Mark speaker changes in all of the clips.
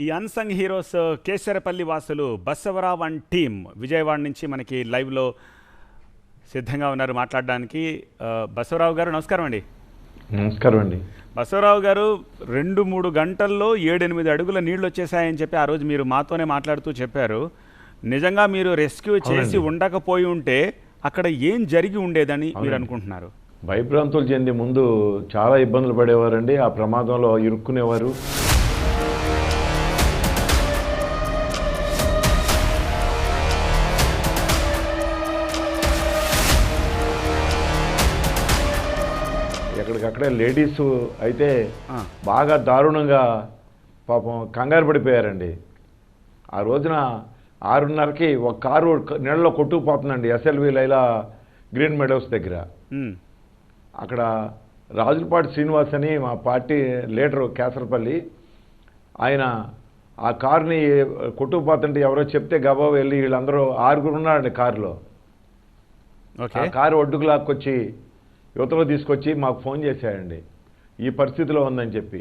Speaker 1: ఈ unsung heroes Kesarapalli వాసులు బసవరావ్ and team Vijayawada నుంచి మనకి లైవ్లో సిద్ధంగా ఉన్నారు మాట్లాడడానికి. ఆ, బసవరావు గారు నమస్కారం అండి.
Speaker 2: నమస్కారం అండి.
Speaker 1: బసవరావు గారు రెండు మూడు గంటల్లో ఏడెనిమిది అడుగుల నీళ్ళు వచ్చేసాయని చెప్పి ఆ రోజు మీరు మాతోనే మాట్లాడుతూ చెప్పారు. నిజంగా మీరు రెస్క్యూ చేసి. ఉండకపోయి ఉంటే అక్కడ ఏం జరిగి ఉండేదని మీరు. అనుకుంటున్నారు?
Speaker 2: భయభ్రాంతులు చెంది ముందు చాలా ఇబ్బందులు పడేవారండి. ఆ ప్రమాదంలో ఇరుక్కునేవారు. ఎక్కడికక్కడే లేడీస్ అయితే బాగా దారుణంగా పాపం కంగారు పడిపోయారండి. ఆ రోజున ఆరున్నరకి ఒక కారు నీళ్ళలో కొట్టుకుపోతుందండి ఎస్ఎల్వి లైలా గ్రీన్ మెడోస్ దగ్గర. అక్కడ రాజులపాటి శ్రీనివాస్ అని మా పార్టీ లీడరు కేసరపల్లి ఆయన ఆ కారుని కొట్టుకుపోతుంటే ఎవరో చెప్తే గబా వెళ్ళి వీళ్ళందరూ ఆరుగురు ఉన్నారండి కారులో. కారు ఒడ్డుకు లాక్కొచ్చి యువతలో తీసుకొచ్చి మాకు ఫోన్ చేశాడండి. ఈ పరిస్థితిలో ఉందని చెప్పి.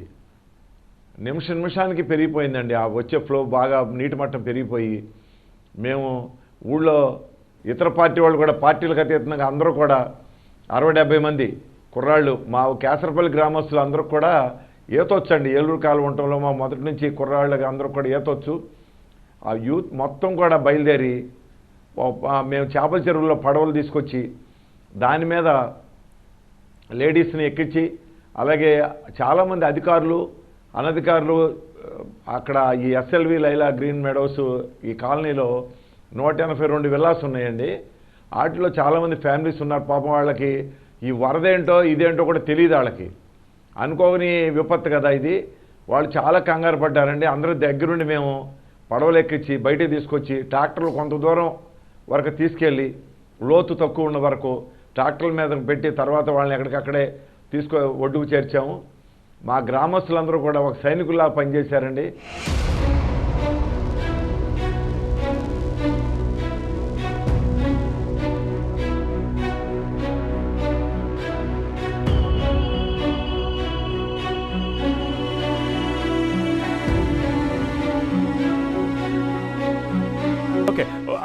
Speaker 2: నిమిష నిమిషానికి పెరిగిపోయిందండి. ఆ వచ్చే ఫ్లో బాగా నీటి మట్టం పెరిగిపోయి మేము ఊళ్ళో ఇతర పార్టీ వాళ్ళు కూడా పార్టీలకు అతీతంగా అందరూ కూడా అరవై డెబ్బై మంది కుర్రాళ్ళు మా కేసరపల్లి గ్రామస్తులు అందరూ కూడా ఈతొచ్చండి ఏలూరు కాలం ఉండటంలో మా మొదటి నుంచి కుర్రాళ్ళకి అందరూ కూడా ఈతొచ్చు ఆ యూత్ మొత్తం కూడా బయలుదేరి మేము చేపల చెరువుల్లో పడవలు తీసుకొచ్చి దాని మీద లేడీస్ని ఎక్కించి అలాగే చాలామంది అధికారులు అనధికారులు అక్కడ ఈ ఎస్ఎల్వి లైలా గ్రీన్ మెడోస్ ఈ కాలనీలో నూట ఎనభై రెండు విల్లాస్ ఉన్నాయండి. వాటిలో చాలామంది ఫ్యామిలీస్ ఉన్నారు. పాపం వాళ్ళకి ఈ వరద ఏంటో ఇదేంటో కూడా తెలియదు వాళ్ళకి. అనుకోని విపత్తు కదా ఇది. వాళ్ళు చాలా కంగారు పడ్డారండి. అందరూ దగ్గరుండి మేము పడవలు ఎక్కించి బయటికి తీసుకొచ్చి ట్రాక్టర్లు కొంత దూరం వరకు తీసుకెళ్ళి లోతు తక్కువ ఉన్న వరకు ట్రాక్టర్ల మీద పెట్టి తర్వాత వాళ్ళని ఎక్కడికక్కడే తీసుకో ఒడ్డుకు చేర్చాము. మా గ్రామస్తులందరూ కూడా ఒక సైనికుల్లా పనిచేశారండి.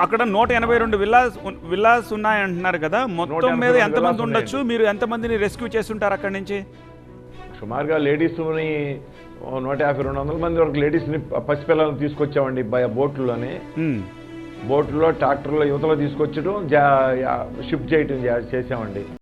Speaker 1: అక్కడ నూట ఎనభై రెండు విల్లాస్ విల్లాస్ ఉన్నాయంటున్నారు కదా. మొత్తం మీద
Speaker 2: 182
Speaker 1: ఎంతమంది ఉండొచ్చు. మీరు ఎంతమందిని రెస్క్యూ చేస్తుంటారు అక్కడి నుంచి?
Speaker 2: సుమారుగా లేడీస్ని నూట యాభై రెండు వందల మంది వరకు లేడీస్ని పసిపిల్లలను తీసుకొచ్చామండి బోట్లలోనే. బోట్లో ట్రాక్టర్లో యువతలో తీసుకొచ్చడం జా షిఫ్ట్ చేయటం చేసామండి